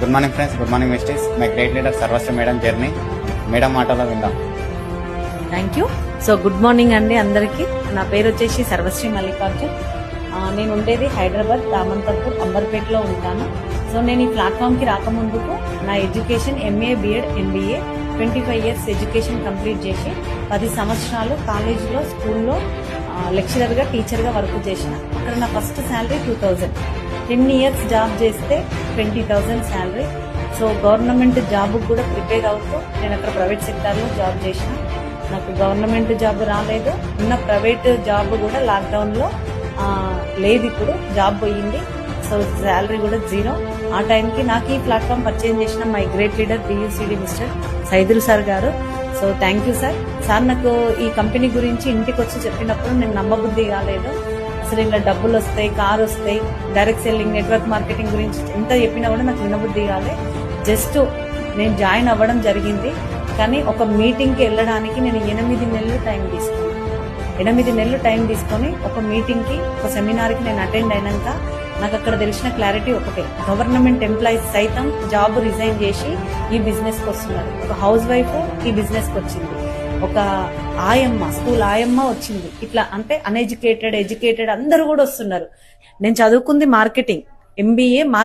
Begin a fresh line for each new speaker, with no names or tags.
Good morning friends good morning mistress my great leader Sarvasva madam journey madam మాటలో విందాం
thank you so good morning అండి అందరికీ. నా పేరు వచ్చేసి సర్వశ్రీ మల్లికార్జున్ నేను ఉండేది హైదరాబాద్ రామంతపూర్ అంబర్పేటలో ఉంటాను. సో నేను ఈ ప్లాట్ఫామ్కి రాకముందుకు నా education MA BEd MBA twenty five years education complete చేసి పది సంవత్సరాలు కాలేజీలో స్కూల్లో లెక్చరర్గా టీచర్గా వర్క్ చేసిన. అక్కడ నా first salary two thousand. Ten years job చేస్తే twenty thousand salary. So government job కూడా ప్రిపేర్ అవుతూ నేను అక్కడ ప్రైవేట్ సెక్టార్లో జాబ్ చేసిన. నాకు గవర్నమెంట్ జాబ్ రాలేదు. ఉన్న ప్రైవేట్ జాబ్ కూడా లాక్డౌన్లో లేదు ఇప్పుడు. జాబ్ పోయింది. సో శాలరీ కూడా జీరో ఆ టైంకి నాకు ఈ ప్లాట్ఫామ్ పర్చేజ్ చేసిన my great leader BUCD mister Saidul sir గారు. So thank you sir sir నాకు ఈ కంపెనీ గురించి ఇంటికి వచ్చి చెప్పినప్పుడు నేను నమ్మబుద్ధి కాలేదు. అసలు ఇలా డబ్బులు వస్తాయి కార్ వస్తాయి డైరెక్ట్ సెల్లింగ్ నెట్వర్క్ మార్కెటింగ్ గురించి ఎంత చెప్పినా కూడా నాకు వినబుద్ధి కాలే. జస్ట్ నేను జాయిన్ అవ్వడం జరిగింది. కానీ ఒక మీటింగ్కి వెళ్ళడానికి నేను ఎనిమిది నెలలు టైం తీసుకున్నాను ఎనిమిది నెలలు టైం తీసుకొని ఒక మీటింగ్కి ఒక సెమినార్కి నేను అటెండ్ అయినాక నాకు అక్కడ తెలిసిన క్లారిటీ ఒకటే. గవర్నమెంట్ ఎంప్లాయీస్ సైతం జాబ్ రిజైన్ చేసి ఈ బిజినెస్కి వస్తున్నారు. ఒక హౌస్ వైఫ్ ఈ బిజినెస్కి వచ్చింది. ఒక ఆయమ్మ స్కూల్ ఆయమ్మ వచ్చింది. ఇట్లా అంటే అన్ఎడ్యుకేటెడ్ ఎడ్యుకేటెడ్ అందరూ కూడా వస్తున్నారు. నేను చదువుకుంది మార్కెటింగ్ ఎంబీఏ